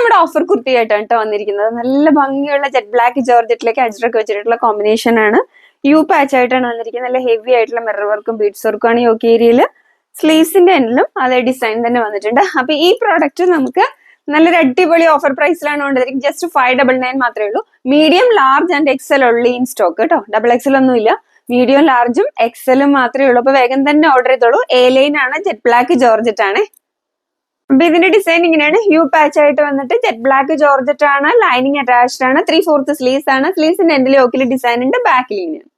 നമ്മുടെ ഓഫർ കുർത്തിയായിട്ടാണ് കേട്ടോ വന്നിരിക്കുന്നത്. നല്ല ഭംഗിയുള്ള ജെറ്റ് ബ്ലാക്ക് ജോർജറ്റിലേക്ക് അജ്രക്ക് വെച്ചിട്ടുള്ള കോമ്പിനേഷൻ ആണ്. യു പാച്ച് ആയിട്ടാണ് വന്നിരിക്കുന്നത്. നല്ല ഹെവി ആയിട്ടുള്ള മിറർ വർക്കും ബീഡ്സ് വർക്കും ആണ് യോക്ക് ഏരിയയിൽ സ്ലീവ്സിന്റെ എൻഡിലും അതേ ഡിസൈൻ തന്നെ വന്നിട്ടുണ്ട്. അപ്പൊ ഈ പ്രോഡക്റ്റ് നമുക്ക് നല്ലൊരു അടിപൊളി ഓഫർ പ്രൈസിലാണ് കൊണ്ടുവരിക ജസ്റ്റ് ഫൈവ് ഡബിൾ നയൻ മാത്രമേ ഉള്ളൂ. Medium large and XL only in stock കേട്ടോ ഡബിൾ എക്സൽ ഒന്നും ഇല്ല. മീഡിയം ലാർജും എക്സലും മാത്രമേ ഉള്ളൂ. അപ്പൊ വേഗം തന്നെ ഓർഡർ ചെയ്തോളൂ. എ ലൈൻ ആണ് ജെറ്റ് ബ്ലാക്ക് ജോർജറ്റ് ആണ്. അപ്പൊ ഇതിന്റെ ഡിസൈൻ ഇങ്ങനെയാണ്. ഹ്യൂ പാച്ച് ആയിട്ട് വന്നിട്ട് ജെറ്റ് ബ്ലാക്ക് ജോർജറ്റ് ആണ് ലൈനിങ് അറ്റാച്ച്ഡ് ആണ് ത്രീ ഫോർത്ത് സ്ലീവ്സ് ആണ്. സ്ലീവ്സിന്റെ എൻഡിൽ ഓക്കിൽ ഡിസൈൻ ഉണ്ട് ബാക്കിൽ ഇങ്ങനെയാണ്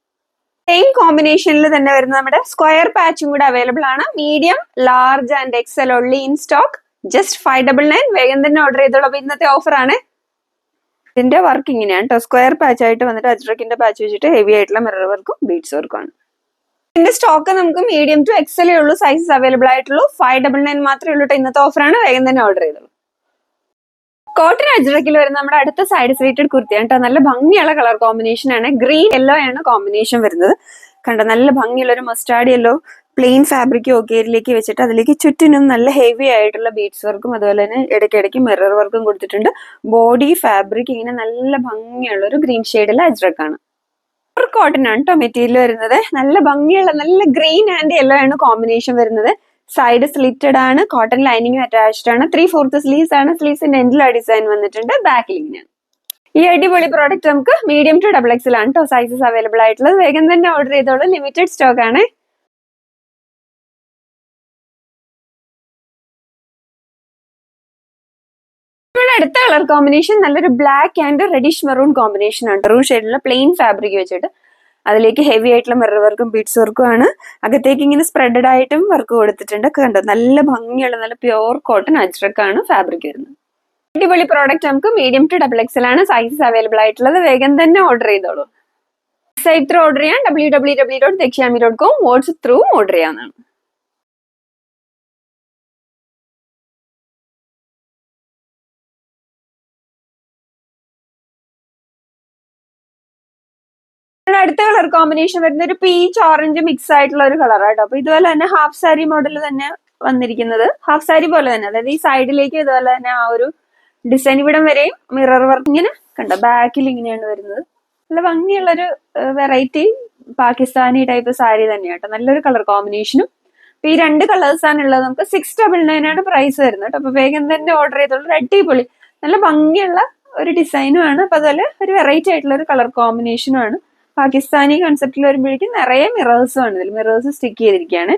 സെയിം കോമ്പിനേഷനിൽ തന്നെ വരുന്ന നമ്മുടെ സ്ക്വയർ പാച്ചും കൂടെ അവൈലബിൾ ആണ്. Medium large and XL only in stock just five double nine വേഗം തന്നെ ഓർഡർ ചെയ്തോളൂ. അപ്പൊ ഇന്നത്തെ ഓഫർ ആണ്. ഇതിന്റെ വർക്ക് ഇങ്ങനെയാണ് കേട്ടോ സ്ക്വയർ പാച്ച് ആയിട്ട് വന്നിട്ട് അജ്രക്കിന്റെ പാച്ച് വെച്ചിട്ട് ഹെവി ആയിട്ടുള്ള മിറർ വർക്കും ബീഡ്സ് വർക്കും ആണ്. ഇതിന്റെ സ്റ്റോക്ക് നമുക്ക് മീഡിയം ടു എക്സലേ ഉള്ളൂ. സൈസസ് അവൈലബിൾ ആയിട്ടുള്ളൂ. ഫൈവ് ഡബിൾ നയൻ മാത്രമേ ഉള്ളൂ ഇന്നത്തെ ഓഫറാണ് വേഗം തന്നെ ഓർഡർ ചെയ്തോളൂ. കോട്ടൺ അജ്രക്കിൽ വരുന്ന നമ്മുടെ അടുത്ത സൈഡ് സ്ലീറ്റഡ് കുർത്തിയാണ് കേട്ടോ നല്ല ഭംഗിയുള്ള കളർ കോമ്പിനേഷൻ ആണ്. ഗ്രീൻ യെല്ലോ ആണ് കോമ്പിനേഷൻ വരുന്നത്. കണ്ടോ? നല്ല ഭംഗിയുള്ള ഒരു മസ്റ്റാർഡ് യെല്ലോ പ്ലെയിൻ ഫാബ്രിക് ഒക്കേരിലേക്ക് വെച്ചിട്ട് അതിലേക്ക് ചുറ്റിനും നല്ല ഹെവി ആയിട്ടുള്ള ബീഡ്സ് വർക്കും അതുപോലെ തന്നെ ഇടയ്ക്കിടയ്ക്ക് മിറർ വർക്കും കൊടുത്തിട്ടുണ്ട്. ബോഡി ഫാബ്രിക് ഇങ്ങനെ നല്ല ഭംഗിയുള്ള ഒരു ഗ്രീൻ ഷെയ്ഡിലെ അജ്രക്കാണ്. കോട്ടൺ ആണ് കേട്ടോ മെറ്റീരിയൽ വരുന്നത്. നല്ല ഭംഗിയുള്ള നല്ല ഗ്രീൻ ആൻഡ് യെല്ലോ ആണ് കോമ്പിനേഷൻ വരുന്നത്. സൈഡ് സ്ലിറ്റഡ് ആണ് കോട്ടൺ ലൈനിങ് അറ്റാച്ച്ഡ് ആണ്. ത്രീ ഫോർത്ത് സ്ലീവ്സ് ആണ് സ്ലീവ്സിന്റെ എൻഡിലാ ഡിസൈൻ വന്നിട്ടുണ്ട്. ബാക്കിൽ ഇങ്ങനെയാണ് ഈ അടിപൊളി പ്രോഡക്റ്റ് നമുക്ക് മീഡിയം ടു ഡബിൾ എക്സിലാണ് കേട്ടോ സൈസസ് അവൈലബിൾ ആയിട്ടുള്ളത്. വേഗം തന്നെ ഓർഡർ ചെയ്തോളൂ. ലിമിറ്റഡ് സ്റ്റോക്ക് ആണ്. അടുത്ത കളർ കോമ്പിനേഷൻ നല്ലൊരു black and reddish maroon combination ആണ്. മെറൂൺ ഷെയ്ഡിലുള്ള പ്ലെയിൻ ഫാബ്രിക് വെച്ചിട്ട് അതിലേക്ക് ഹെവി ആയിട്ടുള്ള മിറർ വർക്കും ബീഡ്സ് വർക്കും ആണ്. അകത്തേക്ക് ഇങ്ങനെ സ്പ്രെഡഡ് ആയിട്ടും വർക്ക് കൊടുത്തിട്ടുണ്ട്. കണ്ടോ? നല്ല ഭംഗിയുള്ള നല്ല പ്യുവർ കോട്ടൺ അജ്രക്കാണ് ഫാബ്രിക് വരുന്നത്. അടിപൊളി പ്രോഡക്റ്റ് നമുക്ക് മീഡിയം ടു ഡബിൾ എക്സൽ ആണ്. സൈസസ് അവൈലബിൾ ആയിട്ടുള്ളത്. വേഗം തന്നെ ഓർഡർ ചെയ്തോളൂ. സൈറ്റ് ത്രൂ ഓർഡർ ചെയ്യാൻ W W W dot Dakshyami dot com WhatsApp through order ചെയ്യാവുന്നതാണ്. അടുത്ത കളർ കോമ്പിനേഷൻ വരുന്ന ഒരു പീച്ച് ഓറഞ്ച് മിക്സ് ആയിട്ടുള്ള ഒരു കളറാട്ടോ അപ്പൊ ഇതുപോലെ തന്നെ ഹാഫ് സാരി മോഡൽ തന്നെ വന്നിരിക്കുന്നത്. ഹാഫ് സാരി പോലെ തന്നെ. അതായത് ഈ സൈഡിലേക്ക് ഇതുപോലെ തന്നെ ആ ഒരു ഡിസൈൻ ഇവിടം വരെയും മിറർ വർക്ക് ഇങ്ങനെ കണ്ടോ? ബാക്കിൽ ഇങ്ങനെയാണ് വരുന്നത്. നല്ല ഭംഗിയുള്ളൊരു വെറൈറ്റി പാകിസ്ഥാനി ടൈപ്പ് സാരി തന്നെയാണ് കേട്ടോ. നല്ലൊരു കളർ കോമ്പിനേഷനും അപ്പൊ ഈ രണ്ട് കളേഴ്സ് ആണ് ഉള്ളത്. നമുക്ക് സിക്സ് ഡബിൾ നയൻ ആണ് പ്രൈസ് വരുന്നത് കേട്ടോ. അപ്പൊ വേഗം തന്നെ ഓർഡർ ചെയ്തോളൂ. പൊളി നല്ല ഭംഗിയുള്ള ഒരു ഡിസൈനും ആണ്. അപ്പൊ അതുപോലെ ഒരു വെറൈറ്റി ആയിട്ടുള്ള ഒരു കളർ കോമ്പിനേഷനും ആണ്. പാകിസ്ഥാനി കൺസെപ്റ്റിൽ വരുമ്പോഴേക്കും നിറയെ മിറേഴ്സും ആണ്. ഇതിൽ മിറേഴ്സ് സ്റ്റിക്ക് ചെയ്തിരിക്കുകയാണ്.